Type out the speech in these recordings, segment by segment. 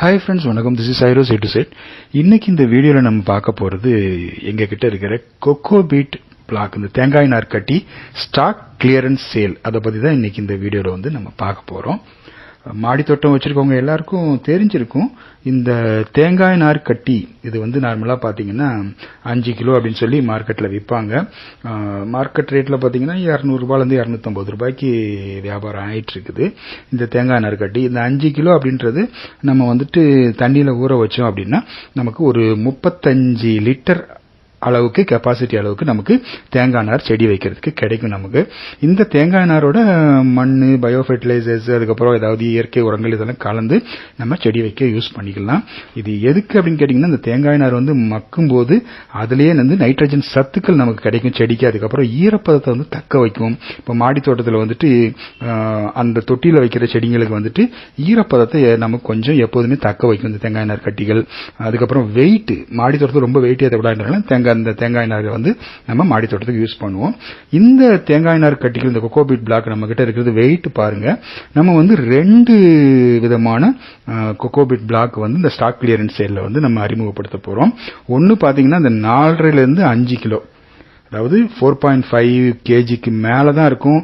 Hi friends வணக்கம். This is ஐரோஸ் டு செட் இன்னைக்கு இந்த வீடியோவில் நம்ம பார்க்க போகிறது எங்ககிட்ட இருக்கிற கொக்கோ பீட் பிளாக் இந்த தேங்காய் நார் கட்டி ஸ்டாக் கிளியரன்ஸ் சேல் அதை பற்றி தான் இன்னைக்கு இந்த வீடியோவில் வந்து நம்ம பார்க்க போகிறோம் மாடி தோட்டம் வச்சுருக்கவங்க எல்லாருக்கும் தெரிஞ்சிருக்கும். இந்த தேங்காய் நார் கட்டி இது வந்து நார்மலாக பார்த்தீங்கன்னா அஞ்சு கிலோ அப்படின்னு சொல்லி மார்க்கெட்டில் விற்பாங்க மார்க்கெட் ரேட்டில் பார்த்தீங்கன்னா இரநூறுபாலேருந்து இரநூத்தம்பது ரூபாய்க்கு வியாபாரம் ஆயிட்டு இருக்குது இந்த தேங்காய் நார் கட்டி இந்த அஞ்சு கிலோ அப்படின்றது நம்ம வந்துட்டு தண்ணியில் ஊற வச்சோம் அப்படின்னா நமக்கு ஒரு முப்பத்தஞ்சு லிட்டர் அளவுக்கு கெப்பாசிட்டி அளவுக்கு நமக்கு தேங்காய் நார் செடி வைக்கிறதுக்கு கிடைக்கும் நமக்கு. இந்த தேங்காய் நாரோட மண் பயோ ஃபெர்டிலைசர்ஸ் அதுக்கப்புறம் ஏதாவது இயற்கை உரங்கள் இதெல்லாம் கலந்து நம்ம செடி வைக்க யூஸ் பண்ணிக்கலாம். இது எதுக்கு அப்படின்னு கேட்டிங்கன்னா இந்த தேங்காய் நார் வந்து மக்கும் போது அதுலேயே வந்து நைட்ரஜன் சத்துக்கள் நமக்கு கிடைக்கும் செடிக்கு. அதுக்கப்புறம் ஈரப்பதத்தை வந்து தக்க வைக்கும். இப்போ மாடி தோட்டத்தில் வந்துட்டு அந்த தொட்டியில் வைக்கிற செடிங்களுக்கு வந்துட்டு ஈரப்பதத்தை நமக்கு கொஞ்சம் எப்போதுமே தக்க வைக்கும் இந்த தேங்காய் நார் கட்டிகள். அதுக்கப்புறம் வெயிட் மாடி தோட்டத்தில் ரொம்ப வெயிட் ஏற்றக்கூடாதுனால தேங்காய் அந்த தேங்காய் நாரை வந்து நம்ம மாடி தோட்டத்துக்கு யூஸ் பண்ணுவோம். இந்த தேங்காய் நார் கட்டிகள் இந்த கொக்கோபீட் பிளாக் நம்ம கிட்ட இருக்கிறது வெயிட் பாருங்க. நம்ம வந்து ரெண்டு விதமான கொக்கோபீட் பிளாக் வந்து இந்த ஸ்டாக் கிளியரன்ஸ் சேலில் வந்து நம்ம அறிமுகப்படுத்த போறோம். ஒன்று பார்த்தீங்கன்னா இந்த நாலரைலேருந்து அஞ்சு கிலோ அதாவது ஃபோர் பாயிண்ட் ஃபைவ் கேஜிக்கு மேலே தான் இருக்கும்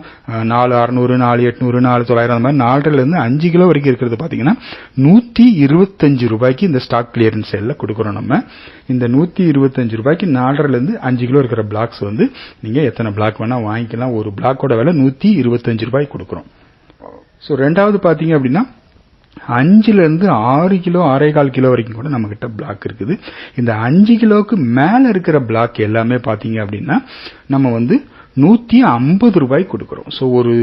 நாலு அறநூறு நாலு எட்நூறு நாலு தொள்ளாயிரம் அந்த மாதிரி நாலரைலேருந்து அஞ்சு கிலோ வரைக்கும் இருக்கிறது பார்த்தீங்கன்னா நூற்றி இருபத்தஞ்சு ரூபாய்க்கு இந்த ஸ்டாக் கிளியரன்ஸ் சேலில் கொடுக்குறோம் நம்ம. இந்த நூற்றி இருபத்தஞ்சு ரூபாய்க்கு நாலரைலேருந்து அஞ்சு கிலோ இருக்கிற பிளாக்ஸ் வந்து நீங்கள் எத்தனை பிளாக் வேணால் வாங்கிக்கலாம். ஒரு பிளாக்கோட விலை நூற்றி இருபத்தஞ்சு ரூபாய்க்கு கொடுக்குறோம். ஸோ ரெண்டாவது பார்த்தீங்க அப்படின்னா அஞ்சுலேருந்து ஆறு கிலோ ஆறே கால் கிலோ வரைக்கும் கூட நம்மக்கிட்ட பிளாக் இருக்குது. இந்த அஞ்சு கிலோவுக்கு மேலே இருக்கிற பிளாக் எல்லாமே பார்த்தீங்க அப்படின்னா நம்ம வந்து நூற்றி ஐம்பது ரூபாய்க்கு கொடுக்குறோம். ஸோ ஒரு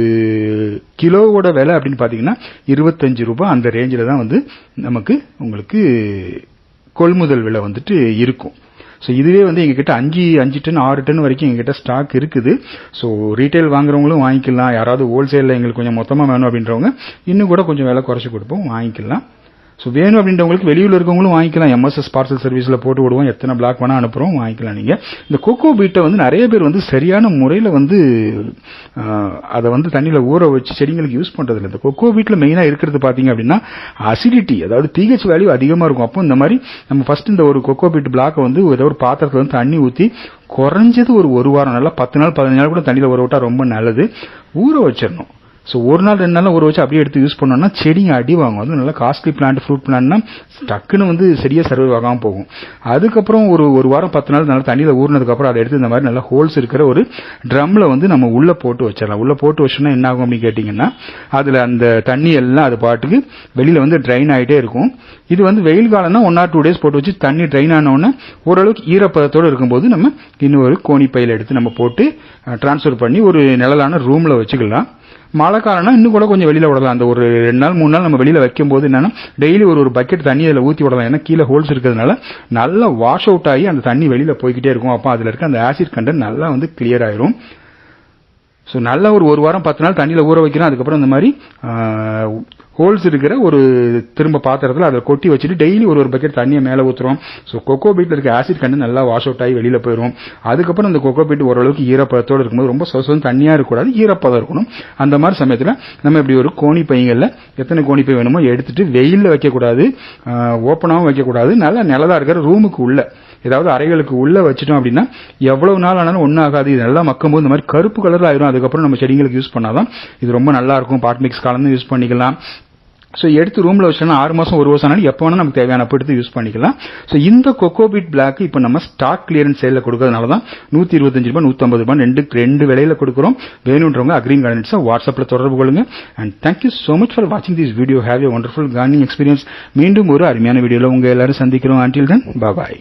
கிலோவோட விலை அப்படின்னு பார்த்தீங்கன்னா இருபத்தஞ்சு ரூபாய் அந்த ரேஞ்சில் தான் வந்து நமக்கு உங்களுக்கு கொள்முதல் விலை வந்துட்டு இருக்கும். ஸோ இதுவே வந்து எங்ககிட்ட அஞ்சு அஞ்சு டன் ஆறு டன் வரைக்கும் எங்ககிட்ட ஸ்டாக் இருக்குது. ஸோ ரீட்டைல் வாங்குறவங்களும் வாங்கிக்கலாம். யாராவது ஹோல்சேலில் எங்களுக்கு கொஞ்சம் மொத்தமாக வேணும் அப்படின்றவங்க இன்னும் கூட கொஞ்சம் விலை குறைச்சி கொடுப்போம். வாங்கிக்கலாம். ஸோ வேணும் அப்படின்றவங்களுக்கு வெளியூர் இருக்கவங்களும் வாங்கிக்கலாம். எம்எஸ்எஸ் பார்சல் சர்வீஸில் போட்டு விடுவோம். எத்தனை பிளாக் வேணால் அனுப்புகிறோம் வாங்கிக்கலாம் நீங்கள் இந்த கொக்கோ பீட்டை வந்து நிறைய பேர் வந்து சரியான முறையில் வந்து அதை வந்து தண்ணியில் ஊற வச்சு செடிங்களுக்கு யூஸ் பண்ணுறதில்ல இந்த கொக்கோ பீட்டில் மெயினாக இருக்கிறது பார்த்தீங்க அப்படின்னா அசிடிட்டி அதாவது பிஹெச் வேல்யூ அதிகமாக இருக்கும். அப்போ இந்த மாதிரி நம்ம ஃபர்ஸ்ட் இந்த ஒரு கொக்கோ பீட் பிளாக்கை வந்து ஏதோ ஒரு பாத்திரத்தில் வந்து தண்ணி ஊற்றி குறைஞ்சது ஒரு ஒரு வாரம் நல்லா பத்து நாள் பதினஞ்சு நாள் கூட தண்ணியில் ஊற விட்டால் ரொம்ப நல்லது. ஊற வச்சிடணும். ஸோ ஒரு நாள் ரெண்டு நாள் ஒரு வச்சு அப்படியே எடுத்து யூஸ் பண்ணோம்னா செடிங்க அடி வாங்கும். அது நல்லா காஸ்ட்லி பிளான்ட் ஃப்ரூட் பிளான்ட்னா டக்குன்னு வந்து சரியாக சர்வைவ் ஆகாமல் போகும். அதுக்கப்புறம் ஒரு ஒரு வாரம் பத்து நாள் நல்லா தண்ணியில் ஊறினதுக்கப்புறம் அதை எடுத்து இந்த மாதிரி நல்லா ஹோல்ஸ் இருக்கிற ஒரு ட்ரம்மில் வந்து நம்ம உள்ளே போட்டு வச்சிடலாம். உள்ளே போட்டு வச்சோம்னா என்ன ஆகும் அப்படின்னு கேட்டிங்கன்னா அதில் அந்த தண்ணி எல்லாம் அது பாட்டுக்கு வெளியில் வந்து ட்ரைன் ஆகிட்டே இருக்கும். இது வந்து வெயில் காலம்னா ஒன் ஆர் டூ டேஸ் போட்டு வச்சு தண்ணி ட்ரைன் ஆனவுடனே ஓரளவுக்கு ஈரப்பதத்தோடு இருக்கும்போது நம்ம இன்னொரு கோணி பையில் எடுத்து நம்ம போட்டு டிரான்ஸ்ஃபர் பண்ணி ஒரு நிழலான ரூமில் வச்சுக்கலாம். மழை காலம்னா இன்னும் கூட கொஞ்சம் வெளியில விடலாம். அந்த ஒரு ரெண்டு நாள் மூணு நாள் நம்ம வெளியில் வைக்கும் போது என்னன்னா டெய்லி ஒரு ஒரு பக்கெட் தண்ணி அதில் ஊற்றி விடலாம். ஏன்னா கீழே ஹோல்ஸ் இருக்கிறதுனால நல்லா வாஷ் அவுட் ஆகி அந்த தண்ணி வெளியில் போய்கிட்டே இருக்கும். அப்போ அதில் இருக்க அந்த ஆசிட் கண்டென்ட் நல்லா வந்து கிளியர் ஆயிரும். ஸோ நல்லா ஒரு ஒரு வாரம் பத்து நாள் தண்ணியில் ஊற வைக்கிறோம். அதுக்கப்புறம் இந்த மாதிரி ஹோல்ஸ் இருக்கிற ஒரு திரும்ப பாத்திரத்தில் அதை கொட்டி வச்சுட்டு டெய்லி ஒரு ஒரு பக்கெட் தண்ணியை மேலே ஊற்றுறோம் ஸோ கொக்கோ பீட்டில் இருக்க ஆசிட் கண்டு நல்லா வாஷ் அவுட் ஆகி வெளியில் போயிடும் அதுக்கப்புறம் அந்த கொக்கோ பீட் ஓரளவுக்கு ஈரப்பதத்தோடு இருக்கும்போது ரொம்ப சொசம் தண்ணியாக இருக்கக்கூடாது ஈரப்பதம் இருக்கணும். அந்த மாதிரி சமயத்தில் நம்ம இப்படி ஒரு கோணி பையங்களில் எத்தனை கோணி பை வேணுமோ எடுத்துட்டு வெயிலில் வைக்கக்கூடாது ஓப்பனாகவும் வைக்கக்கூடாது. நல்லா நிலதாக இருக்கிற ரூமுக்கு உள்ளே ஏதாவது அறைகளுக்கு உள்ளே வச்சுட்டோம் அப்படின்னா எவ்வளவு நாள் ஆனாலும் ஒன்றும் ஆகாது இது நல்லா மக்கும் போது இந்த மாதிரி கருப்பு கலரில் ஆயிரும். அதுக்கப்புறம் நம்ம செடிங்களுக்கு யூஸ் பண்ணாதான் இது ரொம்ப நல்லா இருக்கும். பாட் மிக்ஸ் கலந்து யூஸ் பண்ணிக்கலாம். ஸோ எடுத்து ரூமில் வச்சோன்னா ஆறு மாதம் ஒரு வருஷம் ஆனாலும் எப்போ வேணால் நமக்கு தேவையான எடுத்து யூஸ் பண்ணிக்கலாம். ஸோ இந்த கொக்கோபிட் பிளாக் இப்போ நம்ம ஸ்டாக் கிளியரன்ஸ் சேலில் கொடுக்கறதுனால தான் நூற்றி இருபத்தஞ்சு ரூபாய் நூற்றம்பது ரூபாய் ரெண்டு ரெண்டு விலையில் கொடுக்குறோம். வேணுன்றவங்க அக்ரீன் கார்டன்ஸை வாட்ஸ்அப்பில் தொடர்பு கொள்ளுங்க. And thank you so much for வாட்சிங் this video have a wonderful gardening experience மீண்டும் ஒரு அருமையான வீடியோவில் உங்கள் எல்லாரும் சந்திக்கிறோம். அண்டில் தென் பாய்